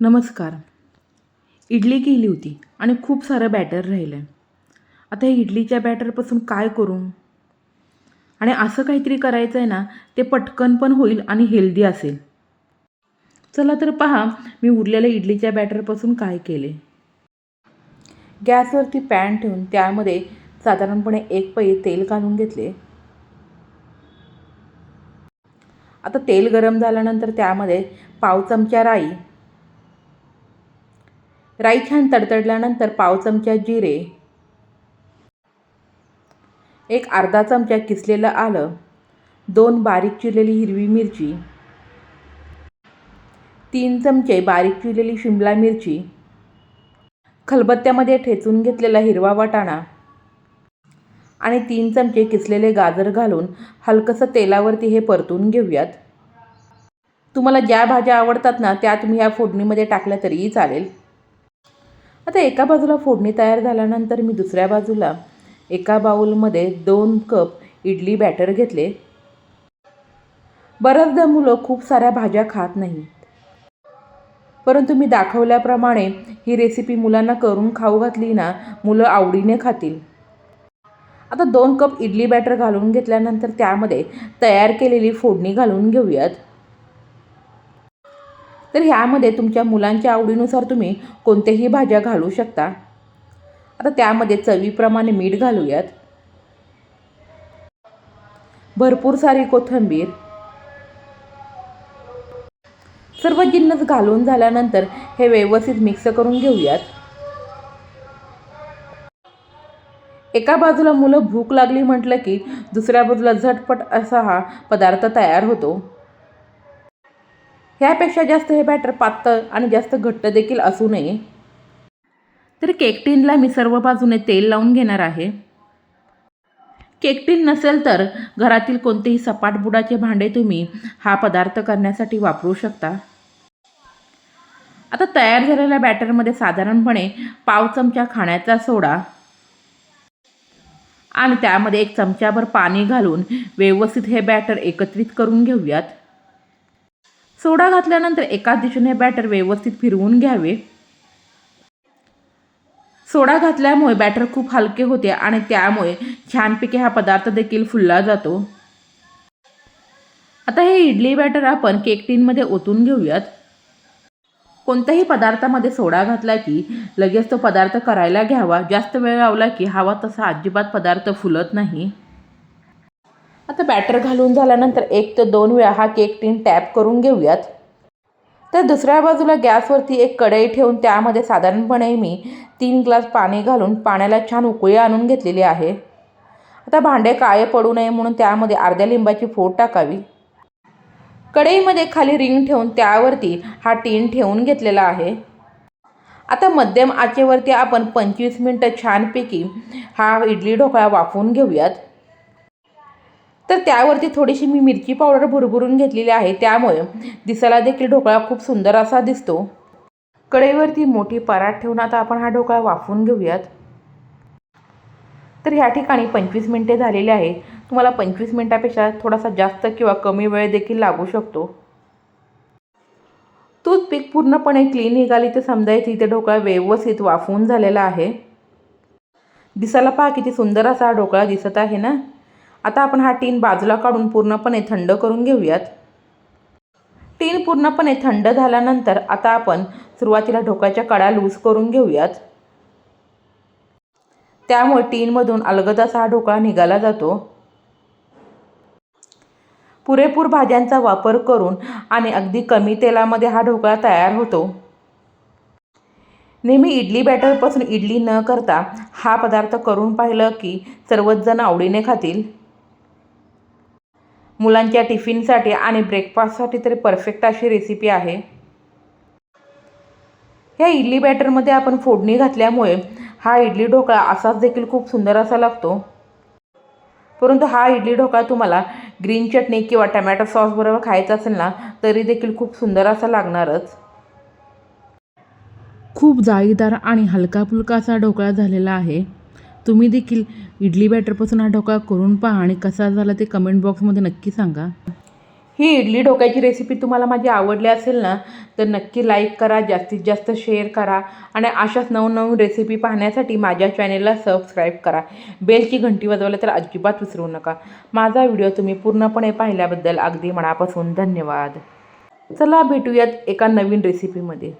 नमस्कार. इडली केली होती आणि खूप सारं बॅटर राहिलं आहे आता हे इडलीच्या बॅटरपासून काय करू? आणि असं काहीतरी करायचं आहे ना ते पटकन पण होईल आणि हेल्दी असेल. चला तर पहा मी उरलेल्या इडलीच्या बॅटरपासून काय केले? गॅसवरती पॅन ठेवून त्यामध्ये साधारणपणे एक पै तेल घालून घेतले. आता तेल गरम झाल्यानंतर त्यामध्ये पाव चमचा राई राई छान तडतडल्यानंतर पाव चमचा जिरे एक अर्धा चमचा किसलेलं आलं दोन बारीक चिरलेली हिरवी मिरची तीन चमचे बारीक चिरलेली शिमला मिरची खलबत्त्यामध्ये ठेचून घेतलेला हिरवा वाटाणा आणि तीन चमचे किसलेले गाजर घालून हलकंसं तेलावरती हे परतून घेऊयात. तुम्हाला ज्या भाज्या आवडतात ना त्या तुम्ही ह्या फोडणीमध्ये टाकल्या तरीही चालेल. आता एका बाजूला फोडणी तयार झाल्यानंतर मी दुसऱ्या बाजूला एका बाउलमध्ये दोन कप इडली बॅटर घेतले. बऱ्याचदा मुलं खूप साऱ्या भाज्या खात नाहीत. परंतु मी दाखवल्याप्रमाणे ही रेसिपी मुलांना करून खाऊ घातली ना मुलं आवडीने खातील. आता दोन कप इडली बॅटर घालून घेतल्यानंतर त्यामध्ये तयार केलेली फोडणी घालून घेऊयात. तर ह्यामध्ये तुमच्या मुलांच्या आवडीनुसार तुम्ही कोणत्याही भाज्या घालू शकता. आता त्यामध्ये चवीप्रमाणे मीठ घालूयात. भरपूर सारी कोथिंबीर. सर्व जिन्नस घालून झाल्यानंतर हे व्यवस्थित मिक्स करून घेऊयात. एका बाजूला मुलं भूक लागली म्हटलं की दुसऱ्या बाजूला झटपट असा हा पदार्थ तयार होतो. ह्यापेक्षा जास्त हे बॅटर पातळ आणि जास्त घट्ट देखील असू नये. तर केकटीनला मी सर्व बाजूने तेल लावून घेणार आहे. केकटीन नसेल तर घरातील कोणतेही सपाट बुडाचे भांडे तुम्ही हा पदार्थ करण्यासाठी वापरू शकता. आता तयार झालेल्या बॅटरमध्ये साधारणपणे पाव चमचा खाण्याचा सोडा आणि त्यामध्ये एक चमचाभर पाणी घालून व्यवस्थित हे बॅटर एकत्रित करून घेऊयात. सोडा घातल्यानंतर एका दिशेने बॅटर व्यवस्थित फिरवून घ्यावे. सोडा घातल्यामुळे बॅटर खूप हलके होते आणि त्यामुळे छानपैकी हा पदार्थ देखील फुलला जातो. आता हे इडली बॅटर आपण केक टीनमध्ये ओतून घेऊयात. कोणत्याही पदार्थामध्ये सोडा घातला की लगेच तो पदार्थ करायला घ्यावा. जास्त वेळ लावला की हवा तसा अजिबात पदार्थ फुलत नाही. आता बॅटर घालून झाल्यानंतर एक ते दोन वेळा हा केक टीन टॅप करून घेऊयात. तर दुसऱ्या बाजूला गॅसवरती एक कढई ठेवून त्यामध्ये साधारणपणे मी तीन ग्लास पाणी घालून पाण्याला छान उकळी आणून घेतलेली आहे. आता भांडे काळे पडू नये म्हणून त्यामध्ये अर्ध्या लिंबाची फोड टाकावी. कढईमध्ये खाली रिंग ठेवून त्यावरती हा टीन ठेवून घेतलेला आहे. आता मध्यम आचेवरती आपण पंचवीस मिनटं छानपैकी हा इडली ढोकळा वाफवून घेऊयात. तर त्यावरती थोडीशी मी मिरची पावडर भुरभुरून घेतलेली आहे. त्यामुळे दिसायला देखील ढोकळा खूप सुंदर असा दिसतो. कढईवरती मोठी परात ठेवून आता आपण हा ढोकळा वाफवून घेऊयात. तर ह्या ठिकाणी पंचवीस मिनटे झालेली आहे. तुम्हाला पंचवीस मिनटापेक्षा थोडासा जास्त किंवा कमी वेळ देखील लागू शकतो. टूथपिक पूर्णपणे क्लीन निघाली तर समजायची इथे ढोकळा व्यवस्थित वाफवून झालेला आहे. दिसायला पहा किती सुंदर असा हा ढोकळा दिसत आहे ना? आता आपण हा टीन बाजूला काढून पूर्णपणे थंड करून घेऊयात. टीन पूर्णपणे थंड झाल्यानंतर आता आपण सुरुवातीला ढोकाच्या कडा लूज करून घेऊयात. त्यामुळे टीनमधून अलगद असा हा ढोकळा निघाला जातो. पुरेपूर भाज्यांचा वापर करून आणि अगदी कमी तेलामध्ये हा ढोकळा तयार होतो. नेहमी इडली बॅटरपासून इडली न करता हा पदार्थ करून पाहिलं की सर्वच जण आवडीने खातील. मुलांच्या टिफिनसाठी आणि ब्रेकफास्टसाठी तरी परफेक्ट अशी रेसिपी आहे. ह्या इडली बॅटरमध्ये आपण फोडणी घातल्यामुळे हा इडली ढोकळा असाच देखील खूप सुंदर असा लागतो. परंतु हा इडली ढोकळा तुम्हाला ग्रीन चटणी किंवा टमॅटो सॉसबरोबर खायचा असेल ना तरी देखील खूप सुंदर असा लागणारच. खूप जाळीदार आणि हलका फुलका असा ढोकळा झालेला आहे. तुम्ही देखील इडली बॅटरपासून हा ढोका करून पहा आणि कसा झाला ते कमेंट बॉक्समध्ये नक्की सांगा. ही इडली ढोक्याची रेसिपी तुम्हाला माझी आवडली असेल ना तर नक्की लाईक करा जास्तीत जास्त शेअर करा आणि अशाच नवनवीन रेसिपी पाहण्यासाठी माझ्या चॅनेलला सबस्क्राईब करा. बेलची घंटी वाजवायला तर अजिबात विसरू नका. माझा व्हिडिओ तुम्ही पूर्णपणे पाहिल्याबद्दल अगदी मनापासून धन्यवाद. चला भेटूयात एका नवीन रेसिपीमध्ये